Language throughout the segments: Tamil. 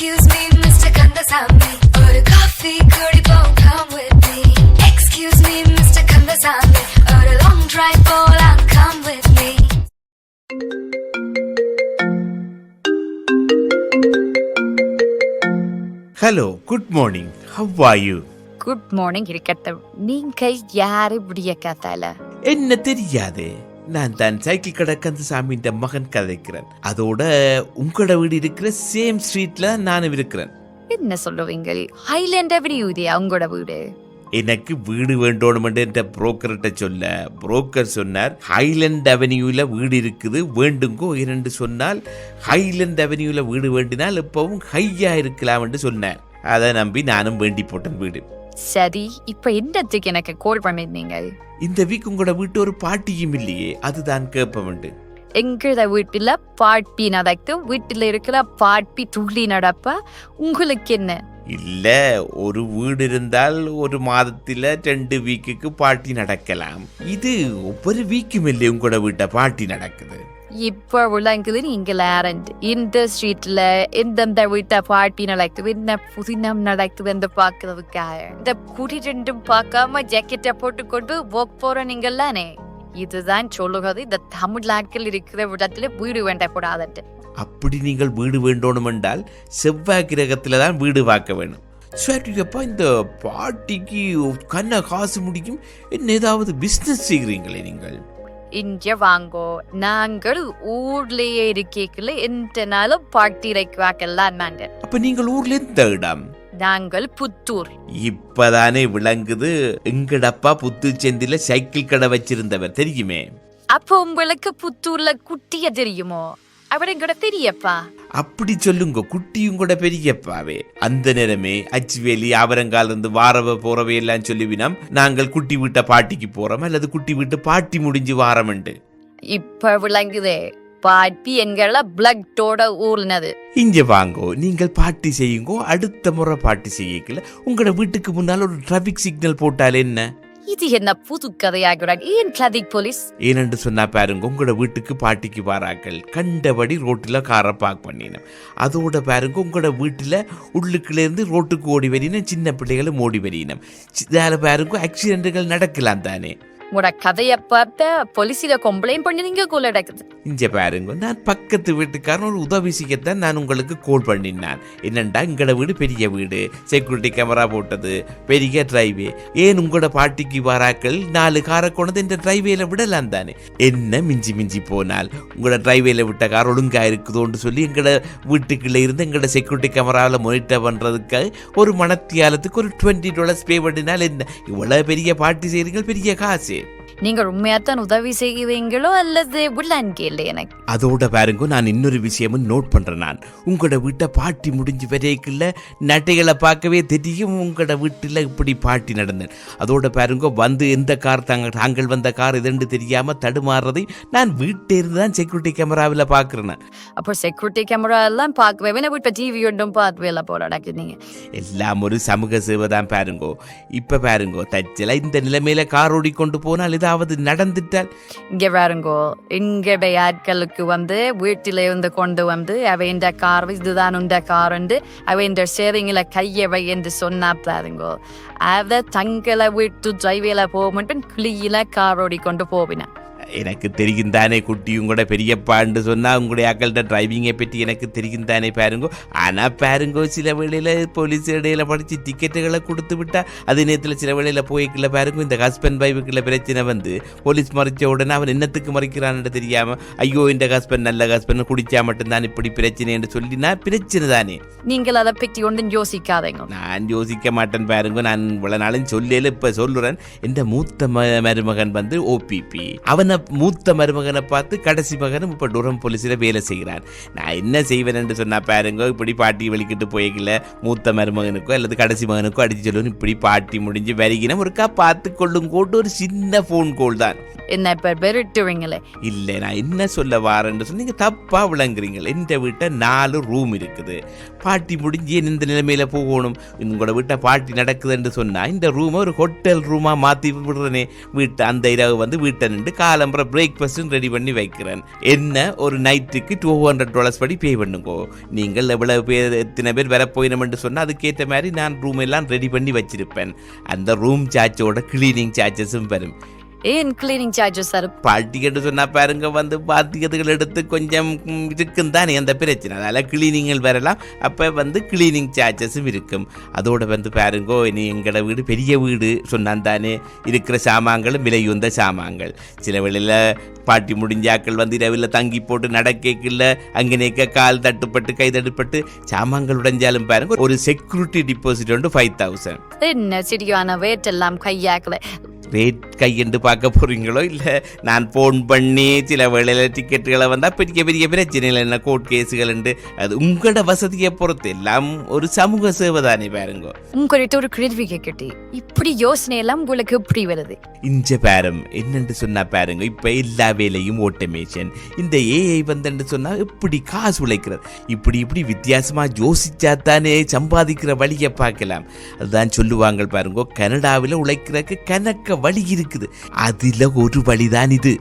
Excuse me, Mr. Kandasamy. ஒரு காஃபி குடிப்போம் come with me. Excuse me, Mr. Kandasamy. ஒரு long drive போலாம் come with me. Hello good morning how are you good morning இருக்கட்டும் நீங்க யாரு இப்படிய கத்தால என்ன தெரியாது நான் தான் சைக்கிள் கடை கந்தசாமின்ற மகன் கதைக்கிறேன். அதோட உங்களோட வீடு இருக்கிற சேம் ஸ்ட்ரீட்ல நானும் இருக்கிறேன். என்ன சொல்லுவீங்க ஹைலேண்ட் அவென்யூ இதே அவங்களோட வீடு? எனக்கு வீடு வேண்டோணும் என்ற புரோக்கர்கிட்ட சொல்ல புரோக்கர் சொன்னார் ஹைலண்ட் அவென்யூல வீடு இருக்குது வேண்டுங்கோ இரண்டு சொன்னால் ஹைலண்ட் அவென்யூல வீடு வேண்டினால் இப்பவும் ஹையா இருக்கலாம் என்று சொன்னார். அதை நம்பி நானும் வேண்டி போட்டேன் வீடு. சரி இப்ப என்னத்துக்கு எனக்கு கால் பண்ணிருந்தீங்க இந்த வீக் உங்களோட வீட்டு ஒரு பாட்டியும் இல்லையே அதுதான் கேட்பவண்டு எங்களோட வீட்டுல பாட்பி நடக்கு வீட்டுல இருக்கிற பாட்பி துள்ளி நடப்ப உங்களுக்கு என்ன? இல்ல ஒரு வீடு இருந்தால் ஒரு மாதத்துல ரெண்டு வீக்குக்கு பாட்டி நடக்கலாம். இது ஒவ்வொரு வீக்கும் இல்லை உங்களோட வீட்டை பாட்டி நடக்குது. இப்போ விளங்குது நீங்க லேரண்ட் இந்த ஸ்ட்ரீட்ல எந்தெந்த வீட்டை பாட்டி நடக்குது என்ன புதினம் நடக்குது என்று பார்க்கறதுக்காக. இந்த குடி ரெண்டும் பார்க்காம ஜாக்கெட்டை போட்டுக்கொண்டு ஒர்க் போற நீங்கள்லானே இதுதான் சொல்லுகிறது இந்த தமிழ்நாட்டில் இருக்கிற விடத்துல வீடு வேண்டக்கூடாதுட்டு அப்படி நீங்கள் வீடு வேண்டணும் என்றால் செவ்வாய் கிரகத்துல தான் வீடு பார்க்க வேணும் சரிப்பா இந்த பாட்டிக்கு கண்ண காசு முடிக்கும் என்ன ஏதாவது பிஸ்னஸ் செய்கிறீங்களே நீங்கள்? இங்க வாங்கோ நாங்கள் ஊர்லயே இருக்கீங்கள எந்த நாளும் பாட்டி வைக்கவாக்கெல்லாம் நாங்க. அப்ப நீங்கள் ஊர்ல எந்த இடம்? நாங்கள் புத்தூர். இப்பதானே விளங்குது எங்கடப்பா புத்துச்செந்தில சைக்கிள் கடை வச்சிருந்தவர் தெரியுமே? அப்போ உங்களுக்கு புத்தூர்ல குட்டிய தெரியுமோ? அவர் எங்கட தெரியப்பா அப்படி சொல்லுங்க குட்டியும் கூட பெரியப்பாவே. அந்த நேரமே அச்சுவேலி ஆவரங்கால இருந்து வாரவ போறவை எல்லாம் சொல்லுவினம் நாங்கள் குட்டி வீட்ட பாட்டிக்கு போறோம் அல்லது குட்டி வீட்டு பாட்டி முடிஞ்சு வாரம்ண்டு இப்ப விளங்குதே பாட்டி எங்கள பிளட்டோட ஊர்னது. இங்க வாங்கோ நீங்கள் பாட்டி செய்யுங்கோ அடுத்த முறை பாட்டி செய்யக்கல உங்களோட வீட்டுக்கு முன்னால் ஒரு டிராபிக் சிக்னல் போட்டால் என்ன? இது என்ன புது கதையாகிறான் ஏன் டிராபிக் போலீஸ்? ஏனென்று சொன்னா பாருங்க உங்களோட வீட்டுக்கு பாட்டிக்கு வாராக்கள் கண்டபடி ரோட்டில் காரை பார்க் பண்ணினோம் அதோட பாருங்க உங்களோட வீட்டில் உள்ளுக்குலேருந்து ரோட்டுக்கு ஓடி வரினேன் சின்ன பிள்ளைகளும் ஓடி வரினேன். இதால் பாருங்க ஆக்சிடென்ட்டுகள் நடக்கலாம் தானே. உங்களோட கதைய பார்த்த போலீஸில கம்ப்ளைண்ட் பண்ணி நீங்க கூட நடக்குது. இங்க பாருங்க நான் பக்கத்து வீட்டுக்காரன் ஒரு உதவி செய்யத்தான் நான் உங்களுக்கு கால் பண்ணினான். என்னண்டா எங்களோட வீடு பெரிய வீடு? செக்யூரிட்டி கேமரா போட்டது பெரிய டிரைவே ஏன் உங்களோட பாட்டிக்கு வாராக்கள்? நாலு காரை கொண்டது இந்த டிரைவேல விடலாம் தானே? என்ன மிஞ்சி மிஞ்சி போனால்? உங்களோட டிரைவேல விட்ட கார் ஒழுங்கா இருக்குதோன்னு சொல்லி எங்களோட வீட்டுக்குள்ள இருந்து எங்களோட செக்யூரிட்டி கேமராவில் மொனிட்டர் பண்ணுறதுக்காக ஒரு மனத்தியாலத்துக்கு ஒரு டுவெண்ட்டி டாலர்ஸ் பே பண்ணினால் என்ன? இவ்வளவு பெரிய பாட்டி செய்கிறீங்க பெரிய காசு. நீங்க உண்மையாத்தான் உதவி செய்வீங்களோ அல்லது உள்ளான்னு கேள்வி எனக்கு. அதோட பாருங்க நான் இன்னொரு விஷயமும் நோட் பண்றேன் நான். உங்களோட வீட்டை பாட்டி முடிஞ்சு வரைக்குள்ள நட்டைகளை பார்க்கவே தெரியும். உங்களோட வீட்டில் இப்படி பாட்டி நடந்தேன். அதோட பாருங்க வந்து எந்த கார் தாங்க தாங்கள் வந்த கார் இதுன்னு தெரியாம தடுமாறுறதை நான் வீட்டே இருந்து தான் செக்யூரிட்டி கேமராவில் பார்க்குறேன் அப்போ செக்யூரிட்டி கேமரா எல்லாம் பார்க்கவே வேணும். இப்ப டிவி ஒன்றும் பார்க்கவே போல நடக்குதுங்க. எல்லாம் ஒரு சமூக சேவை தான் பாருங்கோ. இப்ப பாருங்கோ தச்சல இந்த நிலைமையில கார் ஓடிக்கொண்டு போனால் ஏதாவது நடந்துட்டால் இங்க பாருங்கோ எங்கடைய ஆட்களுக்கு வந்து வீட்டில இருந்து கொண்டு வந்து அவைண்ட இந்த கார் இதுதான் உண்ட கார் என்று அவ இந்த கையவை என்று சொன்னா பாருங்கோ. அவ தங்களை வீட்டு ட்ரைவேல போக பின் கிளியில கார் ஓடி கொண்டு போவினா எனக்கு தெரியும் தானே குட்டியும் கூட பெரியப்பான்னு சொன்னா உங்களுடைய அக்கள்கிட்ட டிரைவிங்கை பற்றி எனக்கு தெரியும் தானே பாருங்கோ. ஆனா பாருங்கோ சில வேளையில போலீஸ் இடையில படிச்சு டிக்கெட்டுகளை கொடுத்து விட்டா அதே நேரத்தில் சில வேளையில போய்க்கல பாருங்க இந்த ஹஸ்பண்ட் வைஃபுக்குள்ள பிரச்சனை வந்து போலீஸ் மறைச்ச உடனே அவன் என்னத்துக்கு மறைக்கிறான்னு தெரியாம ஐயோ இந்த ஹஸ்பண்ட் நல்ல ஹஸ்பண்ட் குடிச்சா மட்டும்தான் இப்படி பிரச்சனைன்னு சொல்லி நான் பிரச்சனை தானே. நீங்கள் அதை பற்றி ஒன்றும் யோசிக்காதீங்க. நான் யோசிக்க மாட்டேன் பாருங்க நான் இவ்வளவு நாளும் சொல்லல இப்ப சொல்லுறேன். இந்த மூத்த மருமகன் வந்து ஓபிபி அவனை மூத்த மருமகனை பார்த்து கடைசி மகனும் இப்ப டூரம் போலீஸ்ல வேலை செய்கிறான் நான் என்ன செய்வேன் என்று சொன்னா பாருங்க இப்படி பாட்டி வலிக்கிட்டு போய்க்கல. மூத்த மருமகனுக்கோ அல்லது கடைசி மகனுக்கோ அடிச்சு சொல்லணும் இப்படி பாட்டி முடிஞ்சு வருகின ஒருக்கா பார்த்து கொள்ளும் கோட்டு ஒரு சின்ன ஃபோன் கால் தான். என்ன இப்ப பெருட்டுவீங்களே இல்லை நான் என்ன சொல்ல வாரேன்னு சொல்லி நீங்கள் தப்பாக விளங்குறீங்க இந்த வீட்டை நாலு ரூம் இருக்குது. பாட்டி முடிஞ்சு ஏன் இந்த நிலைமையில போகணும்? உங்களோட வீட்டை பாட்டி நடக்குதுன்னு சொன்னால் இந்த ரூமை ஒரு ஹோட்டல் ரூமாக மாற்றி விடுறனே. வீட்டை அந்த இரவு வந்து வீட்டை நின்று காலம் கிளம்புற பிரேக்ஃபாஸ்ட்டும் ரெடி பண்ணி வைக்கிறேன். என்ன? ஒரு நைட்டுக்கு டூ ஹண்ட்ரட் டாலர்ஸ் படி பே பண்ணுங்க. நீங்கள் எவ்வளவு பேர் எத்தனை பேர் வர போயினோம்னு சொன்னால் அதுக்கேற்ற மாதிரி நான் ரூம் எல்லாம் ரெடி பண்ணி வச்சிருப்பேன். அந்த ரூம் சார்ஜோட கிளீனிங் சார்ஜஸும் வரும். ஏன் கிளீனிங் சார்ஜஸ் சார்? பாட்டிக்கிட்டு சொன்னா பாருங்க வந்து பாத்தியத்துகள் எடுத்து கொஞ்சம் இருக்கும் தானே அந்த பிரச்சனை. அதனால கிளீனிங்கள் வரலாம். அப்போ வந்து கிளீனிங் சார்ஜஸும் இருக்கும். அதோட வந்து பாருங்கோ இனி எங்களோட வீடு பெரிய வீடு சொன்னான் தானே. இருக்கிற சாமான்களும் விலையுந்த சாமான்கள். சில வேளையில் பாட்டி முடிஞ்சாக்கள் வந்து இரவில் தங்கி போட்டு நடக்கல அங்கே கால் தட்டுப்பட்டு கை தட்டுப்பட்டு சாமான்கள் உடைஞ்சாலும் பாருங்க ஒரு செக்யூரிட்டி டிபாசிட் வந்து ஃபைவ் தௌசண்ட் என்ன சரியான ரேட் எல்லாம் கையாக்கல. ரேட் கையெண்டு பார்க்க போறீங்களோ இல்லை நான் ஃபோன் பண்ணி சில வேளையில் டிக்கெட்டுகளை வந்தால் பெரிய பெரிய பிரச்சனைகள் என்ன கோர்ட் கேஸுகள் உண்டு அது உங்களோட வசதியை பொறுத்து. எல்லாம் ஒரு சமூக சேவை தானே பாருங்க. உங்கள்கிட்ட ஒரு கேள்வி கேட்கட்டி இப்படி யோசனை எல்லாம் உங்களுக்கு எப்படி வருது? இஞ்ச பேரம் என்னென்று சொன்னா பாருங்க. இப்போ எல்லா வேலையும் ஓட்டமேஷன் இந்த ஏஐ வந்தென்று சொன்னா இப்படி காசு உழைக்கிறது? இப்படி இப்படி வித்தியாசமா யோசிச்சா தானே சம்பாதிக்கிற வழியை பார்க்கலாம். அதுதான் சொல்லுவாங்க பாருங்க கனடாவில் உழைக்கிறதுக்கு கணக்க வழி இருக்குது அதில் ஒரு வழிதான் இது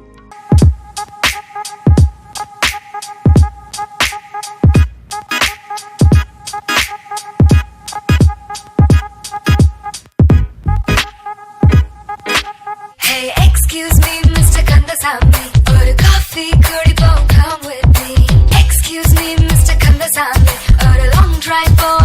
Excuse me, Mr. Kandasamy, or a long drive for